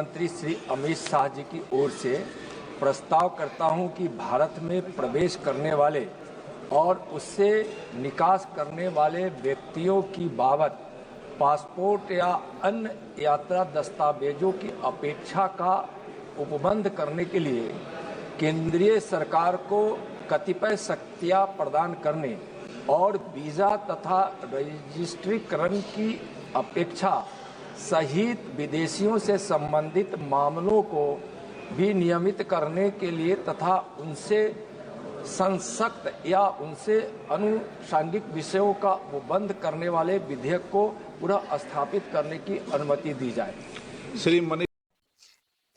मंत्री श्री अमित शाह जी की ओर से प्रस्ताव करता हूँ कि भारत में प्रवेश करने वाले और उससे निकास करने वाले व्यक्तियों की बाबत पासपोर्ट या अन्य यात्रा दस्तावेजों की अपेक्षा का उपबंध करने के लिए केंद्रीय सरकार को कतिपय शक्तियाँ प्रदान करने और वीज़ा तथा रजिस्ट्रीकरण की अपेक्षा सहित विदेशियों से संबंधित मामलों को भी नियमित करने के लिए तथा उनसे संसक्त या उनसे अनुषांगिक विषयों का उपबंध करने वाले विधेयक को पुनः स्थापित करने की अनुमति दी जाए শ্রী মণি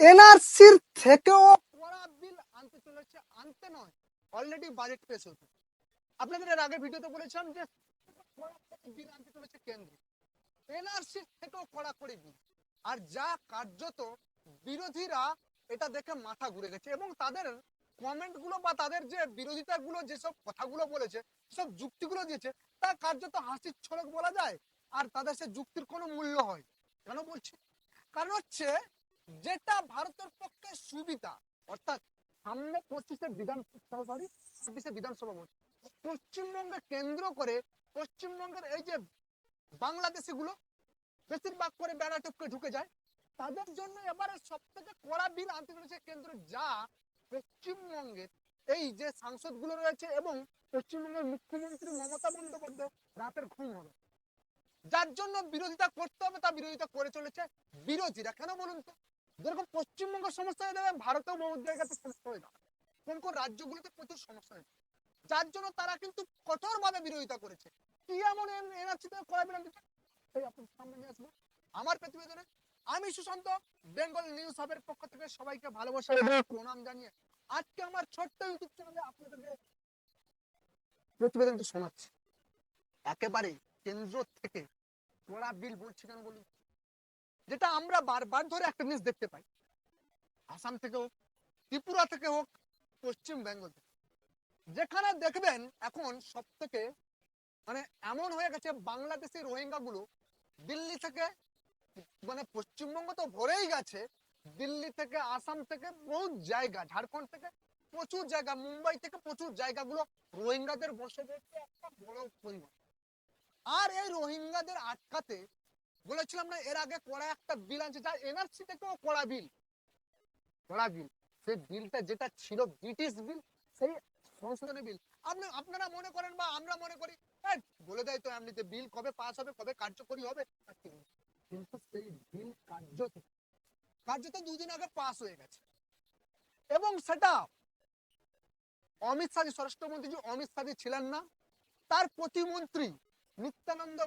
এনআরসির থেকেও কড়া বিল আনতে চলেছে আনতে নয় অলরেডি বাজেট পেশ হয়েছে আপনাদের এর আগে ভিডিওতে বলেছিলাম যে বিল আনতে চলেছে কেন্দ্র এনআরসি থেকেও কড়াকড়ি আর যা কার্যত বিরোধীরা এটা দেখে মাথা ঘুরে গেছে এবং তাদের কমেন্টগুলো বা তাদের যে বিরোধিতা গুলো যেসব কথাগুলো বলেছে, সব যুক্তিগুলো দিয়েছে, তা কার্যত হাসির ছলক বলা যায়। আর তাদের সে যুক্তির কোনো মূল্য হয় কেন বলছি? কারণ হচ্ছে যেটা ভারতের পক্ষে সুবিধা, অর্থাৎ সামনে পঁচিশে বিধানসভা বিধানসভা পশ্চিমবঙ্গে কেন্দ্র করে পশ্চিমবঙ্গের এই যে বাংলাদেশি গুলো বেশিরভাগ করে বেড়া টপকে ঢুকে যায়। তাদের জন্য এবারে সব থেকে কড়া বিল আনতে কেন্দ্র যা পশ্চিমবঙ্গের। এই যে সাংসদগুলো রয়েছে এবং পশ্চিমবঙ্গের মুখ্যমন্ত্রী মমতা বন্দ্যোপাধ্যায় রাতের ঘুম হবে। যার জন্য বিরোধিতা করতে হবে, তা বিরোধিতা করে চলেছে বিরোধীরা। কেন বলুন তো? যেরকম পশ্চিমবঙ্গ সমস্যা হয়ে যাবে, ভারতেও বহু জায়গাতে সমস্যা হয়ে যাবে। কোন কোন রাজ্যগুলোতে প্রচুর সমস্যা হয়েছে যার জন্য তারা কিন্তু কঠোর ভাবে বিরোধিতা করেছে। কি এমন বিরাম দিচ্ছে এই সামনে নিয়ে আসব। আমার প্রতিবেদনে আমি সুশান্ত, বেঙ্গল নিউজ হাবের পক্ষ থেকে সবাইকে ভালোবাসা এবং প্রণাম জানিয়ে আজকে আমার ছোট্ট ইউটিউব চ্যানেলে আপনাদেরকে শোনাচ্ছি। একেবারে কেন্দ্র থেকে কড়া বিল বলছি কেন বলুন? যেটা আমরা বারবার ধরে একটা জিনিস দেখতে পাই। আসাম থেকে হোক, ত্রিপুরা থেকে হোক, পশ্চিম বেঙ্গল থেকে। যেখানে দেখবেন এখন সব থেকে মানে এমন হয়ে গেছে বাংলাদেশি রোহিঙ্গা গুলো দিল্লি থেকে মানে পশ্চিমবঙ্গ তো ভরেই গেছে দিল্লি থেকে আসাম থেকে বহু জায়গা ঝাড়খণ্ড থেকে প্রচুর জায়গা মুম্বাই থেকে প্রচুর জায়গাগুলো রোহিঙ্গাদের বসে রয়েছে একটা বড় পরিমাণ। আর এই রোহিঙ্গাদের আটকাতে বলেছিলাম না এর আগে কড়া একটা বিল আছে যা এনআরসি থেকেও কড়া বিল। কড়া বিল। সেই বিলটা যেটা ছিল ব্রিটিশ বিল সেই সংশোধনী বিল। আপনি আপনারা মনে করেন বা আমরা মনে করি "এই, বলে দেয় তো এমনিতে বিল কবে পাস হবে, কবে কার্যকরী হবে। কিন্তু সেই বিল কার্যত কার্যত দুদিন আগে পাস হয়ে গেছে। এবং সেটা অমিত শাহ স্বরাষ্ট্রমন্ত্রী যে অমিত শাহ ছিলেন না। তার প্রতিমন্ত্রী নিত্যানন্দ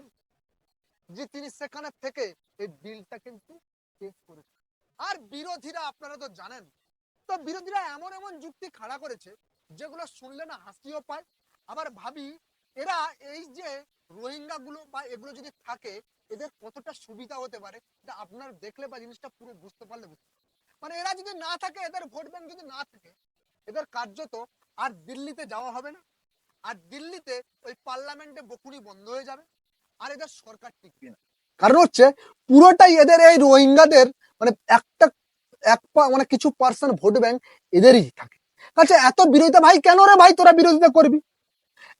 যে তিনি সেখানে থেকে এই বিলটা কিন্তু পেশ করেছে আর বিরোধীরা আপনারা তো জানেন, তো বিরোধীরা এমন এমন যুক্তি খাড়া করেছে, যেগুলো শুনলে না হাসিও পায়। আবার ভাবি এরা এই যে রোহিঙ্গা গুলো বা এগুলো যদি থাকে, এদের কতটা সুবিধা হতে পারে? এটা আপনার দেখলে বা জিনিসটা পুরো বুঝতে পারলে বুঝতে। মানে এরা যদি না থাকে, এদের ভোট ব্যাংক যদি না থাকে, এদের কার্যত আর দিল্লিতে যাওয়া হবে না। আর দিল্লিতে ওই পার্লামেন্টে বকুনি বন্ধ হয়ে যাবে, আর এদের সরকার টিকবে না। কারণ হচ্ছে, পুরোটাই এদের এই রোহিঙ্গাদের মানে একটা, এক মানে কিছু পার্সেন্ট ভোট ব্যাংক এদেরই থাকে। আচ্ছা এত বিরোধিতা, ভাই কেন রে ভাই তোরা বিরোধিতা করবি?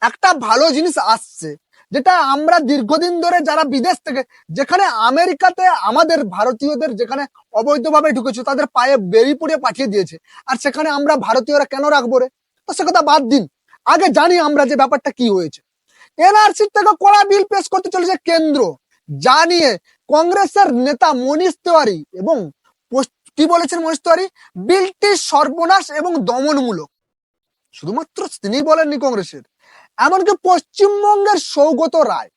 একটা ভালো জিনিস আসছে, যেটা আমরা দীর্ঘদিন ধরে যারা বিদেশ থেকে, যেখানে আমেরিকাতে আমাদের ভারতীয়দের যেখানে অবৈধভাবে ঢুকেছে, তাদের পায়ে বেরি পুড়িয়ে পাঠিয়ে দিয়েছে, আর সেখানে আমরা ভারতীয়রা কেন রাখব রে? তো সে কথা বাদ দিন। আগে জানি আমরা যে ব্যাপারটা কি হয়েছে। এনআরসি থেকে কড়া বিল পেশ করতে চলেছে কেন্দ্র যা নিয়ে কংগ্রেসের নেতা মনীষ তিওয়ারি এবং কি বলেছেন মনীষ তিওয়ারি? বিলটি সর্বনাশ এবং দমনমূলক। শুধুমাত্র তিনি বলেননি কংগ্রেসের। এমনকি পশ্চিমবঙ্গের সৌগত রায়।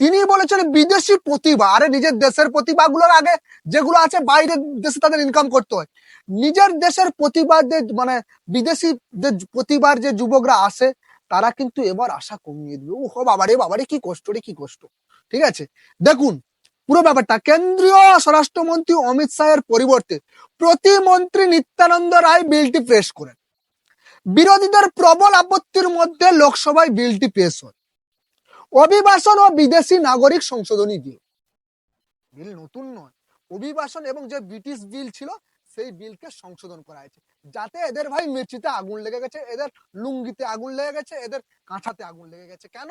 তিনি বলেছেন, বিদেশি প্রতিভা আরে নিজের দেশের প্রতিভাগুলোর আগে যেগুলো আছে, বাইরের দেশে তাদের ইনকাম করতে হয়। নিজের দেশের প্রতিভাদের মানে বিদেশি যে প্রতিভার যে যুবকরা আসে, তারা কিন্তু এবার আশা কমিয়ে দিবে। ও বাবারে বাবারে, কি কষ্ট রে, কি কষ্ট। ঠিক আছে? দেখুন, পুরো ব্যাপারটা। কেন্দ্রীয় স্বরাষ্ট্রমন্ত্রী অমিত শাহের পরিবর্তে প্রতিমন্ত্রী নিত্যানন্দ রায় বিলটি পেশ করেন। বিরোধীদের প্রবল আপত্তির মধ্যে লোকসভায় বিলটি পেশ হয়। অভিবাসন ও বিদেশি নাগরিক সংশোধনী বিল। বিল নতুন নয়, অভিবাসন এবং যে ব্রিটিশ বিল ছিল, সেই বিলকে সংশোধন করা হয়েছে। যাতে এদের ভাই মির্চিতে আগুন লেগে গেছে, এদের লুঙ্গিতে আগুন লেগে গেছে, এদের কাঁথাতে আগুন লেগে গেছে। কেন?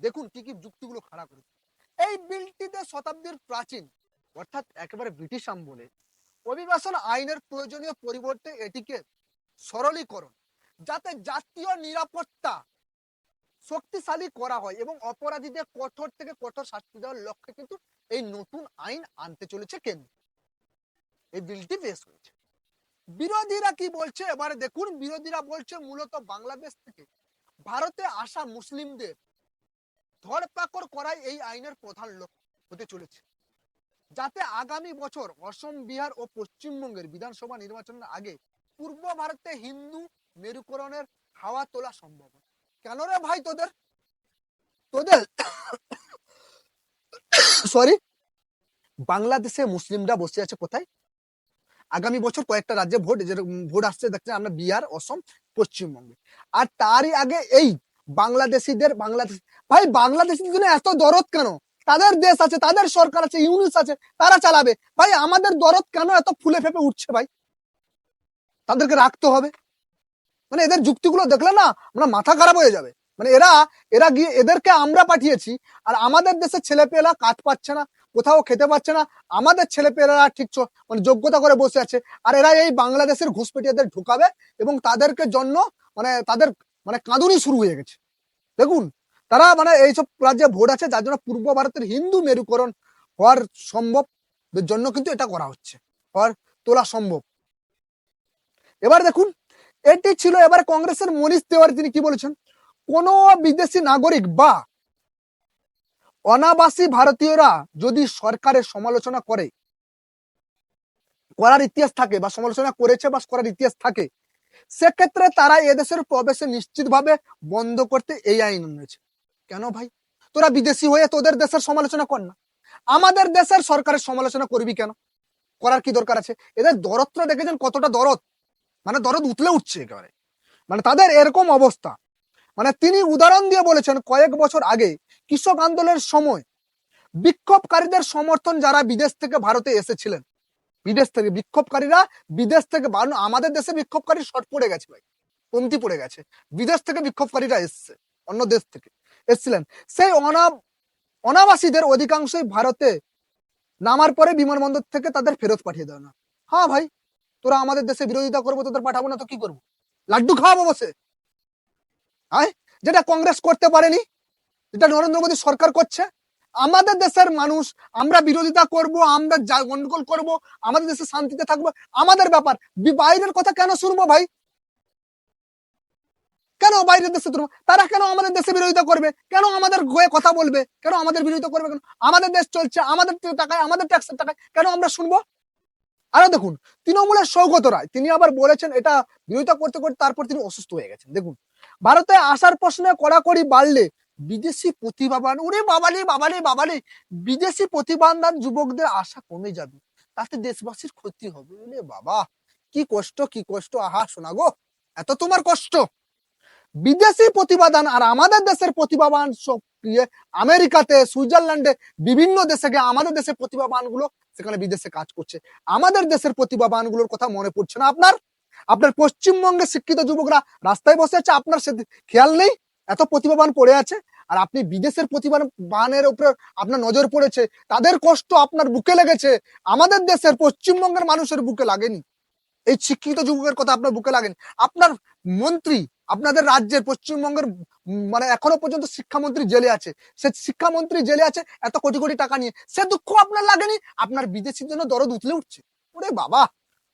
দেখুন কি কি যুক্তিগুলো খাড়া করেছে। এই বিলটিতে শতাব্দীর প্রাচীন, অর্থাৎ একেবারে ব্রিটিশ আমলে, অভিবাসন আইনের প্রয়োজনীয় পরিবর্তে এটিকে সরলীকরণ যাতে জাতীয় নিরাপত্তা শক্তিশালী করা হয় এবং অপরাধীদের কঠোর থেকে কঠোর শাস্তি দেওয়ার লক্ষ্যে কিন্তু এই নতুন আইন আনতে চলেছে কেন্দ্র। এই বিলটি পেশ হয়েছে। বিরোধীরা কি বলছে? এবারে দেখুন, বিরোধীরা বলছে মূলত বাংলাদেশ থেকে ভারতে আসা মুসলিমদের ধরপাকড় করাই এই আইনের প্রধান লক্ষ্য হতে চলেছে। যাতে আগামী বছর অসম, বিহার ও পশ্চিমবঙ্গের বিধানসভা নির্বাচনের আগে পূর্ব ভারতে হিন্দু মেরুকরণের হাওয়া তোলা সম্ভব। কেন রে ভাই তোদের? তোদের সরি, বাংলাদেশে মুসলিমরা বসে আছে কোথায়? আগামী বছর কয়েকটা রাজ্যে ভোট ভোট আসছে, দেখছেন আমরা বিহার, অসম, পশ্চিমবঙ্গে। আর তারই আগে এই বাংলাদেশিদের, বাংলাদেশ ভাই বাংলাদেশিদের জন্য এত দরদ কেন? তাদের দেশ আছে, তাদের সরকার আছে, ইউনিস আছে, তারা চালাবে। ভাই আমাদের দরদ কেন এত ফুলে ফেপে উঠছে ভাই? তাদেরকে রাখতে হবে। মানে এদের যুক্তিগুলো দেখলে না আমরা মাথা খারাপ হয়ে যাবে। মানে এরা এরা গিয়ে এদেরকে আমরা পাঠিয়েছি, আর আমাদের দেশের ছেলেপেলা কাজ পাচ্ছে না, কোথাও খেতে পাচ্ছে না, আমাদের ছেলেপেলেরা ঠিক মানে যোগ্যতা করে বসে আছে। আর এরা এই বাংলাদেশের ঘুষপেটিয়াদের ঢুকাবে এবং তাদেরকে জন্য মানে তাদের মানে কাঁদুনি শুরু হয়ে গেছে। দেখুন, তারা মানে এইসব রাজ্যে ভোট আছে, যার জন্য পূর্ব ভারতের হিন্দু মেরুকরণ হওয়ার সম্ভব জন্য কিন্তু এটা করা হচ্ছে। হওয়ার তোলা সম্ভব। এবার দেখুন এটি ছিল এবার কংগ্রেসের মনীষ তেওয়ারি, তিনি কি বলেছেন? কোন বিদেশি নাগরিক বা অনাবাসী ভারতীয়রা যদি সরকারের সমালোচনা করে, করার ইতিহাস থাকে বা সমালোচনা করেছে বা করার ইতিহাস থাকে, সেক্ষেত্রে তারা এদেশের প্রবেশে নিশ্চিতভাবে বন্ধ করতে এই আইন এনেছে। কেন ভাই? তোরা বিদেশি হয়ে তোদের দেশের সমালোচনা কর না। আমাদের দেশের সরকারের সমালোচনা করবি কেন? করার কি দরকার আছে? এদের দরদটা দেখেছেন কতটা দরদ? মানে দরদ উতলে উঠছে একেবারে। মানে তাদের এরকম অবস্থা। মানে তিনি উদাহরণ দিয়ে বলেছেন, কয়েক বছর আগে কৃষক আন্দোলনের সময় বিক্ষোভকারীদের সমর্থন যারা বিদেশ থেকে ভারতে এসেছিলেন, বিদেশ থেকে বিক্ষোভকারীরা বিদেশ থেকে আমাদের দেশে বিক্ষোভকারী শর্ট পড়ে গেছে ভাই কমতি পড়ে গেছে। বিদেশ থেকে বিক্ষোভকারীরা এসছে, অন্য দেশ থেকে এসছিলেন। সেই অনা অনাবাসীদের অধিকাংশই ভারতে নামার পরে বিমানবন্দর থেকে তাদের ফেরত পাঠিয়ে দেয় না হ্যাঁ ভাই তোরা আমাদের দেশে বিরোধিতা করব, তোদের পাঠাবো না, তো কি করব? লাড্ডু খাওয়াবো বসে? আয়, যেটা কংগ্রেস করতে পারেনি, যেটা নরেন্দ্র মোদী সরকার করছে, আমাদের দেশের মানুষ, আমরা বিরোধিতা করব, আমরা গন্ডগোল করব, আমাদের দেশে শান্তিতে থাকব, আমাদের ব্যাপার। বাইরের কথা কেন শুনব ভাই? কেন বাইরের দেশে শুনব তারা কেন আমাদের দেশে বিরোধিতা করবে? কেন আমাদের হয়ে কথা বলবে? কেন আমাদের বিরোধিতা করবে কেন? আমাদের দেশ চলছে, আমাদের টাকায়, আমাদের ট্যাক্সের টাকায়, কেন আমরা শুনব? আরও দেখুন, তৃণমূলের সৌগত রায়, তিনি আবার বলেছেন এটা বিরোধিতা করতে করতে তারপর তিনি অসুস্থ হয়ে গেছেন। দেখুন, ভারতে আসার প্রশ্নে কড়াকড়ি বাড়লে বিদেশি প্রতিভাবান, ওরে বাবালে বাবালে বাবালে বিদেশি প্রতিভাবান যুবকদের আশা কমে যাবে, তাতে দেশবাসীর ক্ষতি হবে। ওরে বাবা, কি কষ্ট কি কষ্ট, আহা শোনা গো, এত তোমার কষ্ট। বিদেশি প্রতিভাদান আর আমাদের দেশের প্রতিভাবান সব ইয়ে আমেরিকাতে, সুইজারল্যান্ডে, বিভিন্ন দেশে আমাদের দেশের প্রতিভাবানগুলো সেখানে বিদেশে কাজ করছে। আমাদের দেশের প্রতিভাবানগুলোর কথা মনে পড়ছে না আপনার? আপনার পশ্চিমবঙ্গের শিক্ষিত যুবকরা রাস্তায় বসে আছে, আপনার সে খেয়াল নেই? এত প্রতিভাবান পড়ে আছে? আর আপনি বিদেশের প্রতিভাবানের উপরে আপনার নজর পড়েছে, তাদের কষ্ট আপনার বুকে লেগেছে। আমাদের দেশের পশ্চিমবঙ্গের মানুষের বুকে লাগেনি। এই শিক্ষিত যুবকের কথা আপনার বুকে লাগেনি। আপনার মন্ত্রী আপনাদের রাজ্যের পশ্চিমবঙ্গের মানে এখনও পর্যন্ত শিক্ষামন্ত্রী জেলে আছে। সে শিক্ষামন্ত্রী জেলে আছে এত কোটি কোটি টাকা নিয়ে। সে দুঃখ আপনার লাগেনি? আপনার বিদেশির জন্য দরদ উতলে উঠছে। ওরে বাবা!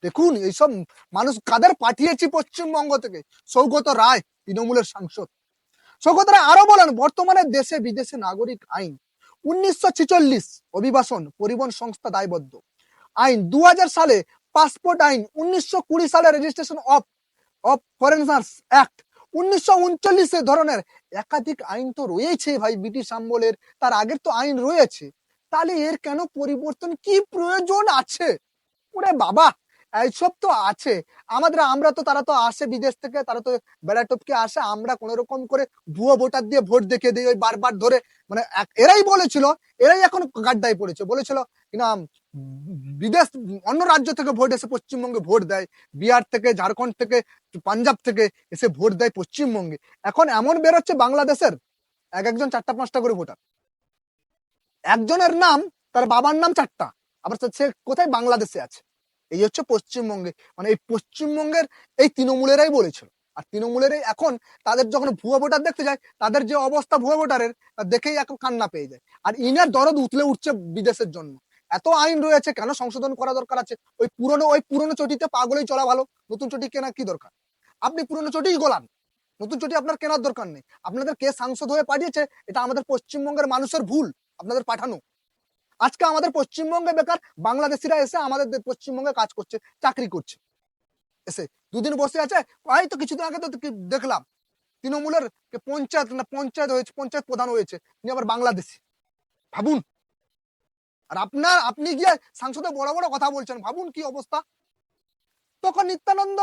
দেখুন, এইসব মানুষ কাদের পাঠিয়েছি পশ্চিমবঙ্গ থেকে? সৌগত রায়, তৃণমূলের সাংসদ। সৌগত রায় আরও বলেন, বর্তমানে দেশে বিদেশে নাগরিক আইন। উনিশশো ছিচল্লিশ অভিবাসন পরিবহন সংস্থা দায়বদ্ধ। আইন দু হাজার সালে পাসপোর্ট আইন, উনিশশো কুড়ি সালে registration of of foreigners act উনিশশো উনচল্লিশে ধরনের একাধিক আইন তো রয়েছে ভাই, ব্রিটিশ আমলের। তার আগের তো আইন রয়েছে। তাহলে এর কেন পরিবর্তন? কি প্রয়োজন আছে? ওরে বাবা, এইসব তো আছে। আমাদের, আমরা তো, তারা তো আসে বিদেশ থেকে, তারা তো বেড়া টপকে আসে, আমরা কোন রকম করে ভুয়ো ভোটার দিয়ে ভোট দেখে দিই, ওই বারবার ধরে মানে এরাই বলেছিল, এরাই এখন গাড্ডায় পড়েছে। বলেছিল কিনা বিদেশ, অন্য রাজ্য থেকে ভোট এসে পশ্চিমবঙ্গে ভোট দেয়, বিহার থেকে, ঝাড়খণ্ড থেকে, পাঞ্জাব থেকে এসে ভোট দেয় পশ্চিমবঙ্গে। এখন এমন বেরোচ্ছে বাংলাদেশের, এক একজন চারটা, পাঁচটা করে ভোটার। একজনের নাম, তার বাবার নাম চারটা, আবার সে- কোথায়? বাংলাদেশে আছে। এই হচ্ছে পশ্চিমবঙ্গে। মানে এই পশ্চিমবঙ্গের এই তৃণমূলেরাই বলেছিল। আর তৃণমূলের এখন তাদের যখন ভুয়া ভোটার দেখতে যায়, তাদের যে অবস্থা ভুয়া ভোটারের দেখেই এখন কান্না পেয়ে যায়। আর ইনার দরদ উতলে উঠছে বিদেশের জন্য। এত আইন রয়েছে, কেন সংশোধন করা দরকার আছে? ওই পুরনো ওই পুরনো চটিতে পাগলেই চলা ভালো, নতুন চটি কেনা কি দরকার? আপনি পুরনো চটিই গোলান, নতুন চটি আপনার কেনার দরকার নেই। আপনাদের কে সাংসদ হয়ে পাঠিয়েছে, এটা আমাদের পশ্চিমবঙ্গের মানুষের ভুল, আপনাদের পাঠানো। আজকে আমাদের পশ্চিমবঙ্গে বেকার বাংলাদেশিরা এসে আমাদের পশ্চিমবঙ্গে কাজ করছে, চাকরি করছে। এসে দুদিন বসে আছে এই তো কিছুদিন আগে তো দেখলাম, তৃণমূলের পঞ্চায়েত না, পঞ্চায়েত হয়েছে, পঞ্চায়েত প্রধান হয়েছে আবার বাংলাদেশি। ভাবুন আর আপনার, আপনি গিয়ে সাংসদে বড় বড় কথা বলছেন, ভাবুন কি অবস্থা? তখন নিত্যানন্দ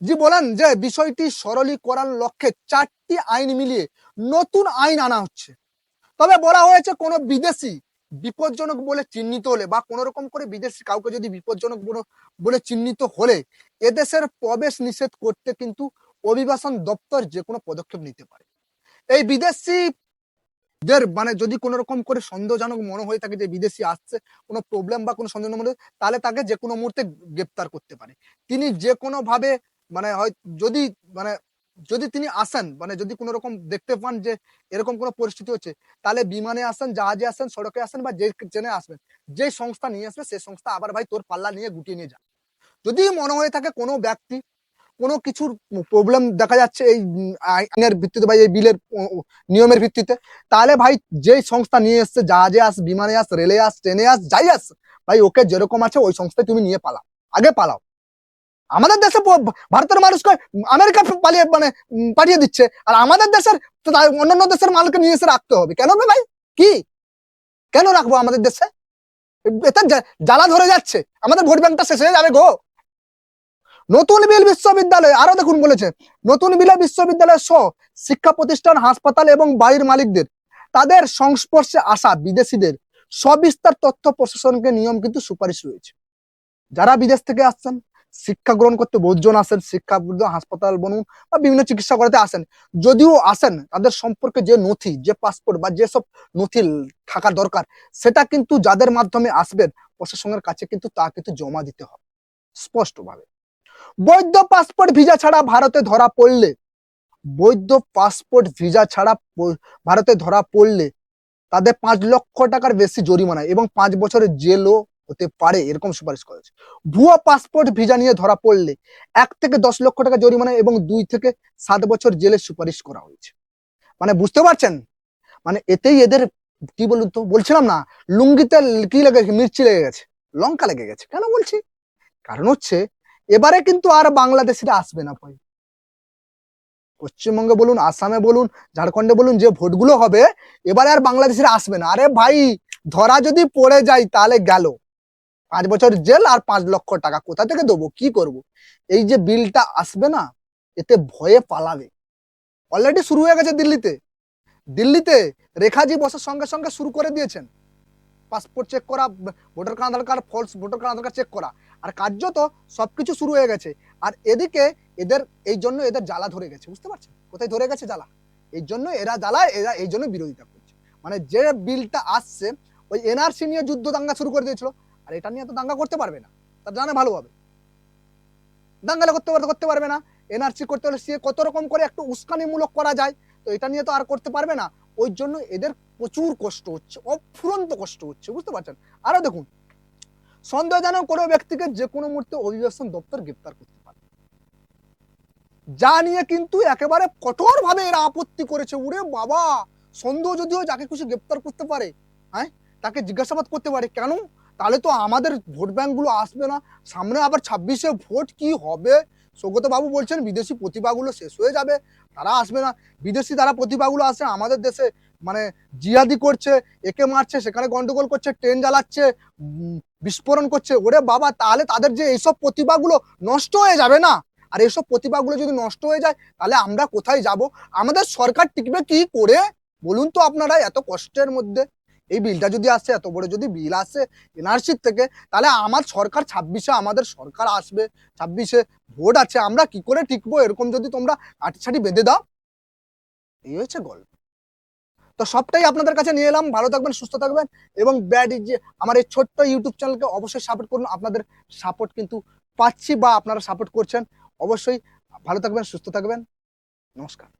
জি বলেন যে বিষয়টি সরলীকরণ লক্ষ্যে চারটি আইন মিলিয়ে নতুন আইন আনা হচ্ছে। তবে বলা হয়েছে কোন বিদেশি বিপজ্জনক বলে চিহ্নিত হলে বা কোন রকম করে বিদেশি কাউকে যদি বিপজ্জনক বলে- চিহ্নিত হলে এদেশের প্রবেশ নিষেধ করতে কিন্তু অভিবাসন দপ্তর যে কোনো পদক্ষেপ নিতে পারে। এই বিদেশি দের মানে যদি কোনো রকম করে সন্দেহজনক মনে হয়ে থাকে যে বিদেশি আসছে, কোনো প্রবলেম বা কোনো সন্দেহ মনে তাহলে তাকে যে কোনো মুহূর্তে গ্রেপ্তার করতে পারে। তিনি যে কোনো ভাবে মানে হয়, যদি মানে যদি তিনি আসেন মানে যদি কোনো রকম দেখতে পান যে এরকম কোনো পরিস্থিতি হচ্ছে, তাহলে বিমানে আসেন, জাহাজে আসেন, সড়কে আসেন বা যে ট্রেনে আসবেন, যে সংস্থা নিয়ে আসবে সেই সংস্থা আবার ভাই তোর পাল্লা নিয়ে গুটিয়ে নিয়ে যান যদি মনে হয়ে থাকে কোনো ব্যক্তি কোনো কিছুর প্রবলেম দেখা যাচ্ছে এই আইনের ভিত্তিতে বা এই বিলের নিয়মের ভিত্তিতে। তাহলে ভাই যেই সংস্থা নিয়ে এসছে, জাহাজে আস, বিমানে আস, রেলে আস, ট্রেনে আস, যাই আস, ভাই ওকে যেরকম আছে ওই সংস্থায় তুমি নিয়ে পালাও। আগে পালাও। আমাদের দেশে ভারতের মানুষকে আমেরিকা পালিয়ে মানে পাঠিয়ে দিচ্ছে। আর আমাদের দেশের অন্যান্য দেশের মালকে নিয়ে এসে রাখতে হবে। কেন ভাই? কি? কেন রাখব আমাদের দেশে? এটা জ্বালা ধরে যাচ্ছে। আমাদের ভোট ব্যাংকটা শেষ হয়ে যাবে গো। নতুন বিল বিশ্ববিদ্যালয়, আরও দেখুন বলেছে, নতুন বিলে বিশ্ববিদ্যালয় সহ শিক্ষা প্রতিষ্ঠান, হাসপাতাল এবং বাড়ির মালিকদের, তাদের সংস্পর্শে আসা বিদেশিদের সবিস্তার তথ্য প্রশাসনকে নিয়ম কিন্তু সুপারিশ রয়েছে। যারা বিদেশ থেকে আসছেন, শিক্ষা গ্রহণ করতে বহুজন আসেন, শিক্ষা হাসপাতাল বনুন বা বিভিন্ন চিকিৎসা করাতে আসেন, যদিও আসেন, তাদের সম্পর্কে যে নথি, যে পাসপোর্ট বা যেসব নথি থাকা দরকার, সেটা কিন্তু যাদের মাধ্যমে আসবেন, প্রশাসনের কাছে কিন্তু তা কিন্তু জমা দিতে হবে, স্পষ্টভাবে। বৈধ পাসপোর্ট ভিসা ছাড়া ভারতে ধরা পড়লে, বৈধ পাসপোর্ট ভিসা ছাড়া ভারতে ধরা পড়লে তাদের পাঁচ লক্ষ টাকার বেশি জরিমানা এবং পাঁচ বছরের জেলও হতে পারে, এরকম সুপারিশ করেছে ভুয়া পাসপোর্ট ভিসা নিয়ে ধরা পড়লে এক থেকে দশ লক্ষ টাকা জরিমানা এবং দুই থেকে সাত বছর জেলের সুপারিশ করা হয়েছে। মানে বুঝতে পারছেন? মানে এতেই এদের কি বলুন তো, বলছিলাম না, লুঙ্গিতে কি লেগে? মির্চি লেগে গেছে, লঙ্কা লেগে গেছে, কেন বলছি? কারণ হচ্ছে এবারে কিন্তু আর বাংলাদেশিরা আসবে না ভাই। পশ্চিমবঙ্গে বলুন, আসামে বলুন, ঝাড়খণ্ডে বলুন, যে ভোটগুলো হবে, এবারে আর বাংলাদেশিরা আসবে না। আরে ভাই, ধরা যদি পড়ে যায় তাহলে গেল। পাঁচ বছর জেল আর পাঁচ লক্ষ টাকা, কোথা থেকে দেবো, কি করব? এই যে বিলটা আসবে না, এতে ভয়ে পালাবে। অলরেডি শুরু হয়ে গেছে দিল্লিতে। দিল্লিতে রেখাজি বসার সঙ্গে সঙ্গে শুরু করে দিয়েছেন। পাসপোর্ট চেক করা voter card Aadhaar card false voter card Aadhaar card check করা। আর কার্যত সবকিছু শুরু হয়ে গেছে। আর এদিকে এদের, এই জন্য এদের জ্বালা ধরে গেছে, বুঝতে পারছেন? কোথায় ধরে গেছে জ্বালা? এই জন্য এরা জ্বালায়, এরা এই জন্য বিরোধিতা করছে। মানে যে বিলটা আসছে, ওই এনআরসি নিয়ে যুদ্ধ দাঙ্গা শুরু করে দিয়েছিল। আর এটা নিয়ে তো দাঙ্গা করতে পারবে না। তার জানে ভালোভাবে দাঙ্গালে করতে পারবে করতে পারবে না। এনআরসি করতে হলে সে কত রকম করে একটু উস্কানিমূলক করা যায়। তো এটা নিয়ে তো আর করতে পারবে না। ওই জন্য এদের প্রচুর কষ্ট হচ্ছে, অফুরন্ত কষ্ট হচ্ছে, বুঝতে পারছেন? আরও দেখুন সন্দেহজনক কোনো ব্যক্তিকে যে কোনো মুহূর্তে অভিবাসন দপ্তর গ্রেপ্তার করতে পারে। যা নিয়ে কিন্তু একেবারে কঠোর ভাবে এরা আপত্তি করেছে। উড়ে বাবা! সন্দেহ যদিও যাকে খুশি গ্রেপ্তার করতে পারে হ্যাঁ? তাকে জিজ্ঞাসাবাদ করতে পারে। কেন? তাহলে তো আমাদের ভোট ব্যাংকগুলো আসবে না। সামনে আবার ছাব্বিশে ভোট কি হবে? সৌগত বাবু বলছেন, বিদেশি প্রতিভাগুলো শেষ হয়ে যাবে। তারা আসবে না। বিদেশি তারা প্রতিভাগুলো আসে আমাদের দেশে মানে জিয়াদি করছে, একে মারছে, সেখানে গন্ডগোল করছে, ট্রেন জ্বালাচ্ছে বিস্ফোরণ করছে। ওরে বাবা, তাহলে তাদের যে এইসব প্রতিভাগুলো নষ্ট হয়ে যাবে না? আর এইসব প্রতিভাগুলো যদি নষ্ট হয়ে যায়, তাহলে আমরা কোথায় যাব? আমাদের সরকার টিকবে কি করে? বলুন তো আপনারা এত কষ্টের মধ্যে। এই বিলটা যদি আসে, এত বড় যদি বিল আসে এনআরসির থেকে, তাহলে আমার সরকার ছাব্বিশে আমাদের সরকার আসবে, ছাব্বিশে ভোট আছে, আমরা কি করে টিকবো? এরকম যদি তোমরা আটিছাটি বেঁধে দাও। এই হয়েছে গল্প। তো সবটাই আপনাদের কাছে নিয়ে এলাম। ভালো থাকবেন, সুস্থ থাকবেন এবং ব্যাড যে আমার এই ছোট্ট ইউটিউব চ্যানেলকে অবশ্যই সাপোর্ট করুন। আপনাদের সাপোর্ট কিন্তু পাচ্ছি বা আপনারা সাপোর্ট করছেন। অবশ্যই ভালো থাকবেন, সুস্থ থাকবেন। নমস্কার।